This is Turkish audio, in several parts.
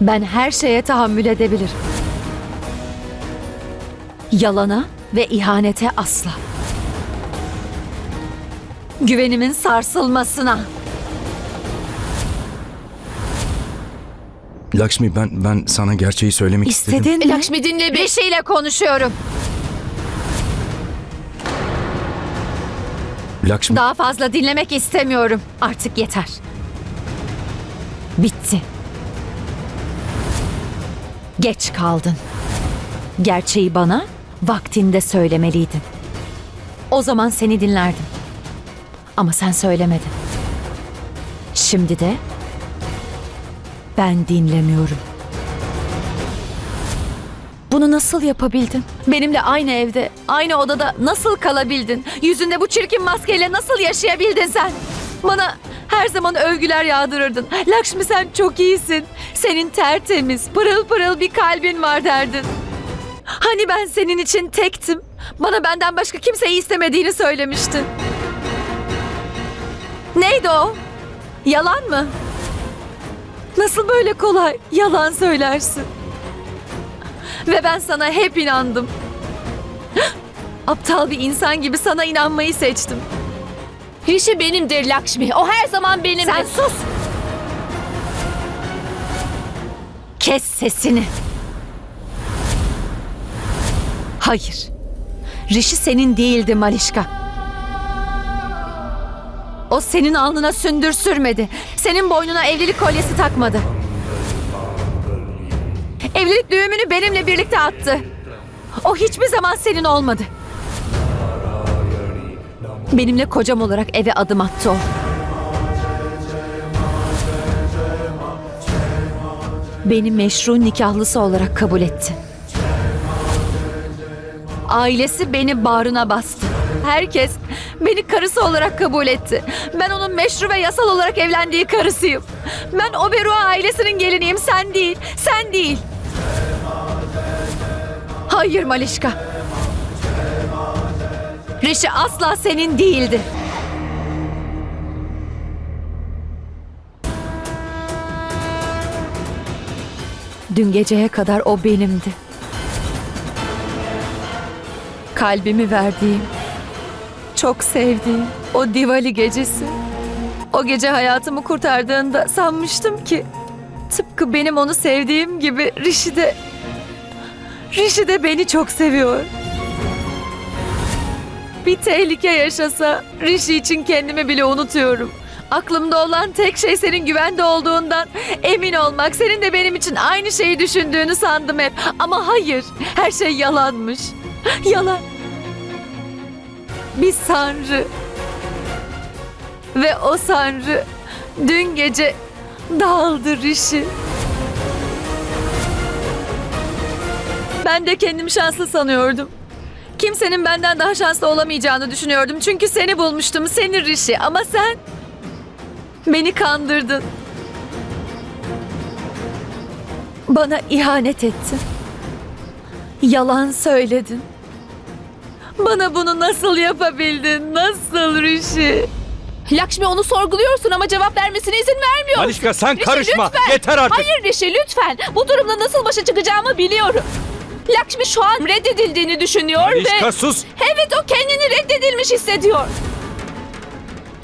Ben her şeye tahammül edebilirim. Yalana ve ihanete asla. Güvenimin sarsılmasına. Lakshmi ben ben sana gerçeği söylemek istedim. İstedin mi? Lakşmi dinle Bir bir. şeyle konuşuyorum. Lakshmi Daha fazla dinlemek istemiyorum. Artık yeter. Bitti. Geç kaldın. Gerçeği bana vaktinde söylemeliydin. O zaman seni dinlerdim. Ama sen söylemedin. Şimdi de ben dinlemiyorum. Bunu nasıl yapabildin? Benimle aynı evde, aynı odada nasıl kalabildin? Yüzünde bu çirkin maskeyle nasıl yaşayabildin sen? Bana her zaman övgüler yağdırırdın. Lakşmi sen çok iyisin. Senin tertemiz, pırıl pırıl bir kalbin var derdin. Hani ben senin için tektim. Bana benden başka kimseyi istemediğini söylemiştin. Neydi o? Yalan mı? Nasıl böyle kolay yalan söylersin? Ve ben sana hep inandım. Aptal bir insan gibi sana inanmayı seçtim. Rişi benimdir Lakşmi. O her zaman benimdir. Sen sus! Kes sesini. Hayır. Rişi senin değildi Malişka. O senin alnına sündür sürmedi. Senin boynuna evlilik kolyesi takmadı. Evlilik düğümünü benimle birlikte attı. O hiçbir zaman senin olmadı. Benimle kocam olarak eve adım attı o. Beni meşru nikahlısı olarak kabul etti. Ailesi beni bağrına bastı. Herkes beni karısı olarak kabul etti. Ben onun meşru ve yasal olarak evlendiği karısıyım. Ben Oberua ailesinin geliniyim, sen değil, sen değil. Hayır Malişka. Rişi asla senin değildi. Dün geceye kadar o benimdi. Kalbimi verdiğim, çok sevdiğim o Diwali gecesi. O gece hayatımı kurtardığında sanmıştım ki tıpkı benim onu sevdiğim gibi Rishi de Rishi de beni çok seviyor. Bir tehlike yaşasa Rishi için kendimi bile unutuyorum. Aklımda olan tek şey senin güvende olduğundan emin olmak. Senin de benim için aynı şeyi düşündüğünü sandım hep. Ama hayır, her şey yalanmış. Yalan. Bir sanrı. Ve o sanrı dün gece dağıldı Rishi. Ben de kendimi şanslı sanıyordum. Kimsenin benden daha şanslı olamayacağını düşünüyordum. Çünkü seni bulmuştum, seni Rishi. Ama sen beni kandırdın. Bana ihanet ettin. Yalan söyledin. Bana bunu nasıl yapabildin? Nasıl Rishi? Lakşmi onu sorguluyorsun ama cevap vermesine izin vermiyor. Malişka sen Rişi, karışma. lütfen. Yeter artık. Hayır Rişi lütfen. Bu durumla nasıl başa çıkacağımı biliyorum. Lakşmi şu an reddedildiğini düşünüyor Malişka ve... sus. Evet o kendini reddedilmiş hissediyor.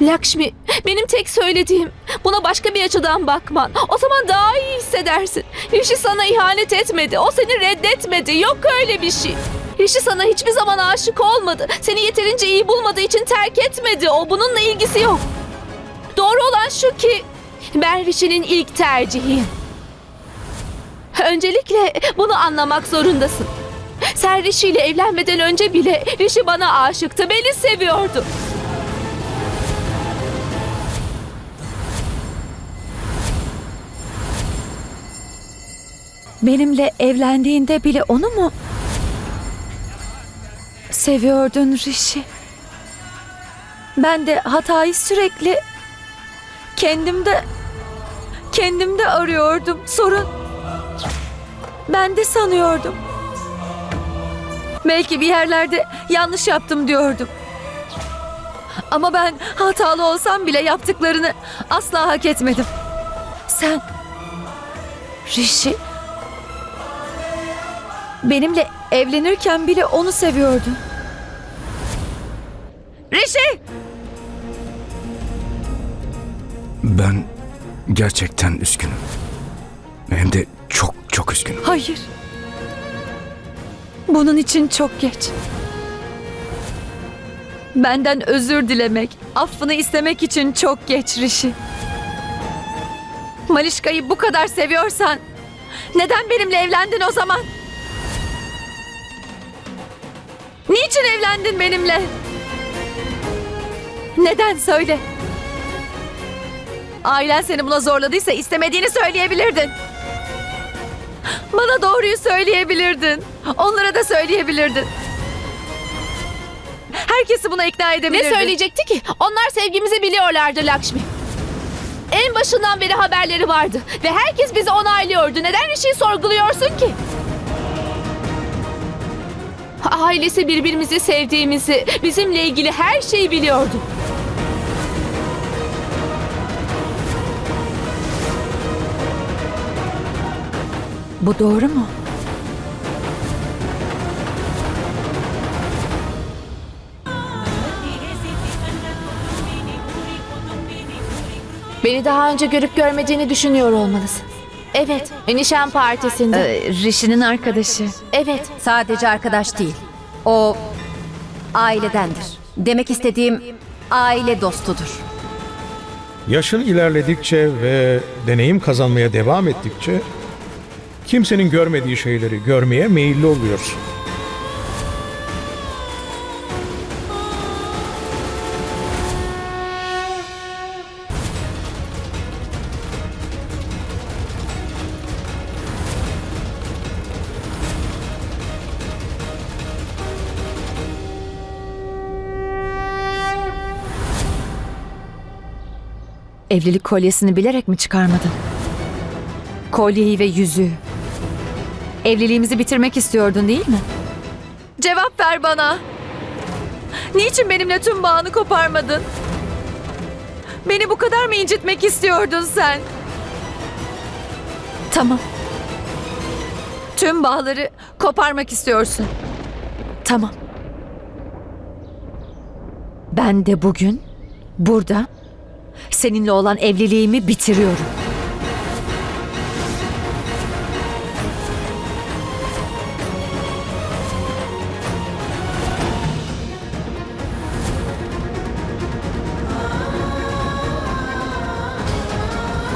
Lakşmi, benim tek söylediğim buna başka bir açıdan bakman. O zaman daha iyi hissedersin. Rişi sana ihanet etmedi. O seni reddetmedi. Yok öyle bir şey. Rişi sana hiçbir zaman aşık olmadı. Seni yeterince iyi bulmadığı için terk etmedi. O bununla ilgisi yok. Doğru olan şu ki ben Rişi'nin ilk tercihiyim. Öncelikle bunu anlamak zorundasın. Sen Rishi ile evlenmeden önce bile Rishi bana aşıktı. Beni seviyordu. Benimle evlendiğinde bile onu mu seviyordun Rishi? Ben de hatayı sürekli kendimde kendimde arıyordum. Sorun ben de sanıyordum. Belki bir yerlerde yanlış yaptım diyordum. Ama ben hatalı olsam bile yaptıklarını asla hak etmedim. Sen Rishi benimle evlenirken bile onu seviyordu. Rishi! Ben gerçekten üzgünüm. Hem de çok üzgünüm. Hayır. Bunun için çok geç. Benden özür dilemek, affını istemek için çok geç Rishi. Malişka'yı bu kadar seviyorsan neden benimle evlendin o zaman? Niçin evlendin benimle? Neden söyle? Ailen seni buna zorladıysa istemediğini söyleyebilirdin. Bana doğruyu söyleyebilirdin. Onlara da söyleyebilirdin. Herkesi buna ikna Ne edebilirdin. söyleyecekti ki? Onlar sevgimizi biliyorlardı Lakshmi. En başından beri haberleri vardı ve herkes bizi onaylıyordu. Neden Rishi'yi sorguluyorsun ki? Ailesi birbirimizi sevdiğimizi, bizimle ilgili her şeyi biliyordu. Bu doğru mu? Beni daha önce görüp görmediğini düşünüyor olmalısın. Evet, nişan partisinde. Ee, Rishi'nin arkadaşı. Evet, Sadece arkadaş değil. O ailedendir. Demek istediğim aile dostudur. Yaşın ilerledikçe ve deneyim kazanmaya devam ettikçe kimsenin görmediği şeyleri görmeye meyilli oluyorsun. Evlilik kolyesini bilerek mi çıkarmadın? Kolyeyi ve yüzüğü. Evliliğimizi bitirmek istiyordun değil mi? Cevap ver bana. Niçin benimle tüm bağını koparmadın? Beni bu kadar mı incitmek istiyordun sen? Tamam. Tüm bağları koparmak istiyorsun. Tamam. Ben de bugün burada seninle olan evliliğimi bitiriyorum.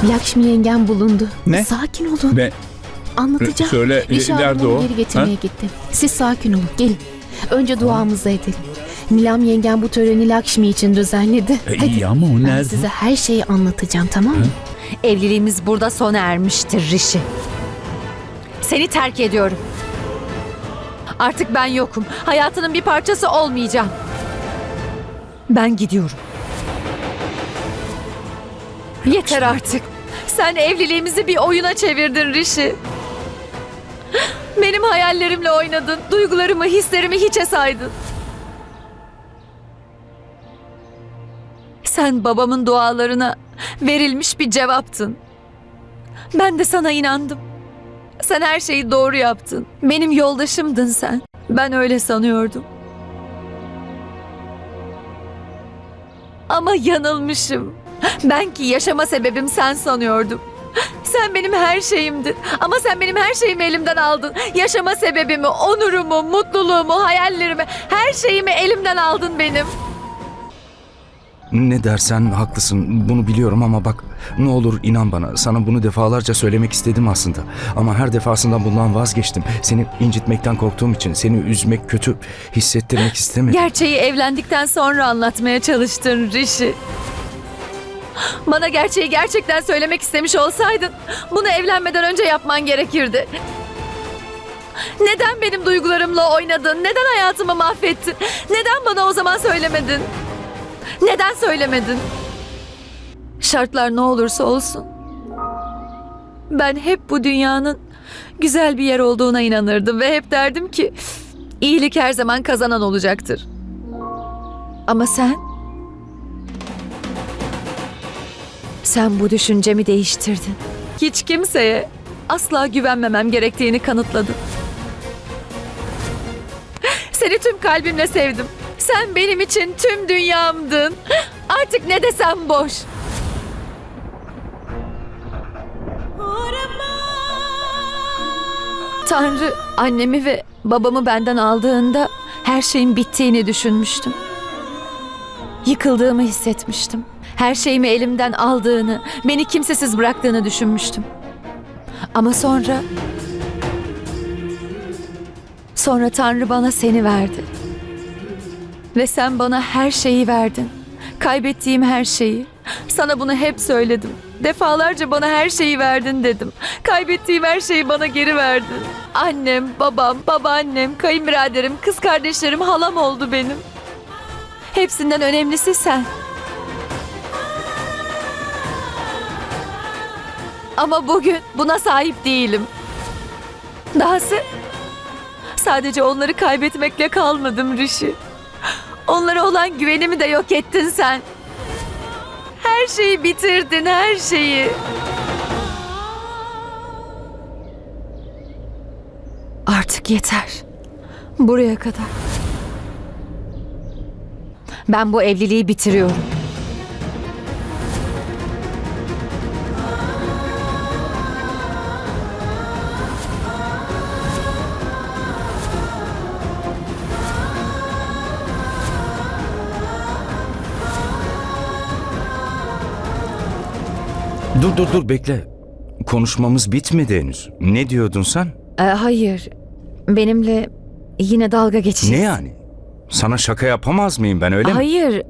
Lakşmi yengem bulundu. Ne? Sakin olun. Ve Anlatacağım. Söyle, Rişi nerede o? geri getirmeye Ha? gitti. Siz sakin olun. Gelin. Önce duamızı edelim. Nilam yengem bu töreni Lakşmi için düzenledi. E, iyi ama o Ben nerede? size her şeyi anlatacağım tamam mı? Evliliğimiz burada sona ermiştir Rişi. Seni terk ediyorum. Artık ben yokum. Hayatının bir parçası olmayacağım. Ben gidiyorum. Yeter artık. Sen evliliğimizi bir oyuna çevirdin Rişi. Benim hayallerimle oynadın. Duygularımı, hislerimi hiçe saydın. Sen babamın dualarına verilmiş bir cevaptın. Ben de sana inandım. Sen her şeyi doğru yaptın. Benim yoldaşımdın sen. Ben öyle sanıyordum. Ama yanılmışım. Ben ki yaşama sebebim sen sanıyordum. Sen benim her şeyimdin. Ama sen benim her şeyimi elimden aldın. Yaşama sebebimi, onurumu, mutluluğumu, hayallerimi, her şeyimi elimden aldın benim. Ne dersen haklısın. Bunu biliyorum ama bak ne olur inan bana. Sana bunu defalarca söylemek istedim aslında. Ama her defasında bundan vazgeçtim. Seni incitmekten korktuğum için seni üzmek, kötü hissettirmek istemedim. Gerçeği evlendikten sonra anlatmaya çalıştın Rishi. Bana gerçeği gerçekten söylemek istemiş olsaydın bunu evlenmeden önce yapman gerekirdi. Neden benim duygularımla oynadın? Neden hayatımı mahvettin? Neden bana o zaman söylemedin? Neden söylemedin? Şartlar ne olursa olsun. Ben hep bu dünyanın güzel bir yer olduğuna inanırdım ve hep derdim ki iyilik her zaman kazanan olacaktır. Ama sen sen bu düşüncemi değiştirdin. Hiç kimseye asla güvenmemem gerektiğini kanıtladın. Seni tüm kalbimle sevdim. Sen benim için tüm dünyamdın. Artık ne desem boş. Tanrı annemi ve babamı benden aldığında her şeyin bittiğini düşünmüştüm. Yıkıldığımı hissetmiştim. Her şeyimi elimden aldığını, beni kimsesiz bıraktığını düşünmüştüm. Ama sonra... Sonra Tanrı bana seni verdi. Ve sen bana her şeyi verdin. Kaybettiğim her şeyi. Sana bunu hep söyledim. Defalarca bana her şeyi verdin dedim. Kaybettiğim her şeyi bana geri verdin. Annem, babam, babaannem, kayınbiraderim, kız kardeşlerim, halam oldu benim. Hepsinden önemlisi sen. Ama bugün buna sahip değilim. Dahası sadece onları kaybetmekle kalmadım Rişi. Onlara olan güvenimi de yok ettin sen. Her şeyi bitirdin, her şeyi. Artık yeter. Buraya kadar. Ben bu evliliği bitiriyorum. Dur dur dur bekle. Konuşmamız bitmedi henüz. Ne diyordun sen? Ee, hayır. Benimle yine dalga geçeceksin. Ne yani? Sana şaka yapamaz mıyım ben öyle mi? Hayır.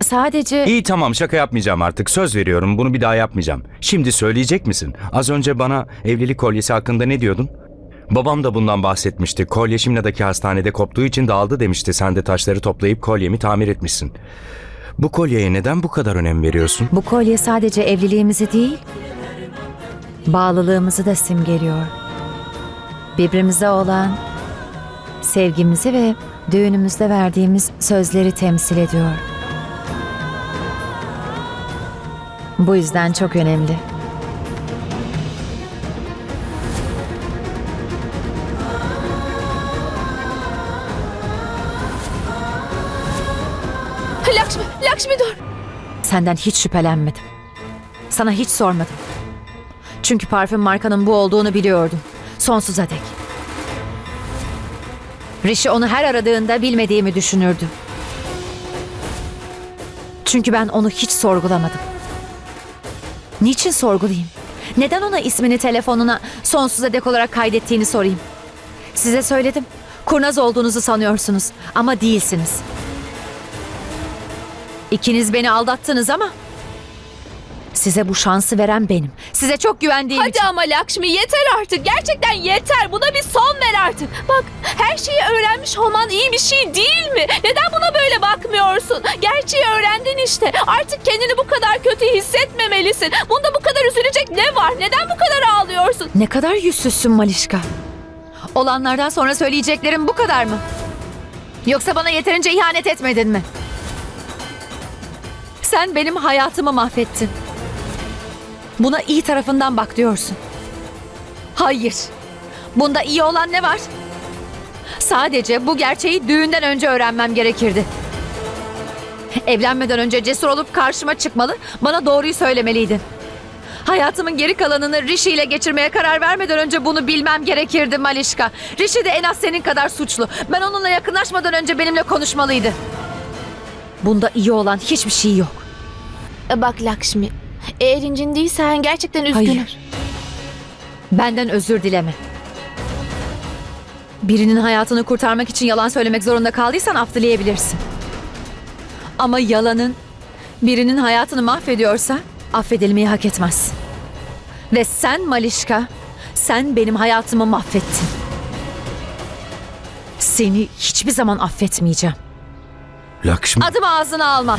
Sadece... İyi tamam şaka yapmayacağım artık. Söz veriyorum bunu bir daha yapmayacağım. Şimdi söyleyecek misin? Az önce bana evlilik kolyesi hakkında ne diyordun? Babam da bundan bahsetmişti. Kolye Şimla'daki hastanede koptuğu için dağıldı demişti. Sen de taşları toplayıp kolyemi tamir etmişsin. Bu kolyeye neden bu kadar önem veriyorsun? Bu kolye sadece evliliğimizi değil, bağlılığımızı da simgeliyor. Birbirimize olan sevgimizi ve düğünümüzde verdiğimiz sözleri temsil ediyor. Bu yüzden çok önemli. Lakşmi, Lakşmi dur. Senden hiç şüphelenmedim. Sana hiç sormadım. Çünkü parfüm markanın bu olduğunu biliyordum. Sonsuza dek. Rishi onu her aradığında bilmediğimi düşünürdü. Çünkü ben onu hiç sorgulamadım. Niçin sorgulayayım? Neden ona ismini telefonuna sonsuza dek olarak kaydettiğini sorayım? Size söyledim. Kurnaz olduğunuzu sanıyorsunuz ama değilsiniz. İkiniz beni aldattınız ama size bu şansı veren benim. Size çok güvendiğim Hadi için. ama Lakşmi yeter artık. Gerçekten yeter. Buna bir son ver artık. Bak her şeyi öğrenmiş olman iyi bir şey değil mi? Neden buna böyle bakmıyorsun? Gerçeği öğrendin işte. Artık kendini bu kadar kötü hissetmemelisin. Bunda bu kadar üzülecek ne var? Neden bu kadar ağlıyorsun? Ne kadar yüzsüzsün Malişka. Olanlardan sonra söyleyeceklerim bu kadar mı? Yoksa bana yeterince ihanet etmedin mi? Sen benim hayatımı mahvettin. Buna iyi tarafından bak diyorsun. Hayır. Bunda iyi olan ne var? Sadece bu gerçeği düğünden önce öğrenmem gerekirdi. Evlenmeden önce cesur olup karşıma çıkmalı, bana doğruyu söylemeliydin. Hayatımın geri kalanını Rishi ile geçirmeye karar vermeden önce bunu bilmem gerekirdi Malişka. Rishi de en az senin kadar suçlu. Ben onunla yakınlaşmadan önce benimle konuşmalıydı. Bunda iyi olan hiçbir şey yok. E, Bak Lakşmi. Eğer incindiysen gerçekten üzgünüm. Hayır. Benden özür dileme. Birinin hayatını kurtarmak için yalan söylemek zorunda kaldıysan af dileyebilirsin. Ama yalanın birinin hayatını mahvediyorsa affedilmeyi hak etmezsin. Ve sen Malişka, sen benim hayatımı mahvettin. Seni hiçbir zaman affetmeyeceğim. Lakşmi. Adımı ağzına alma.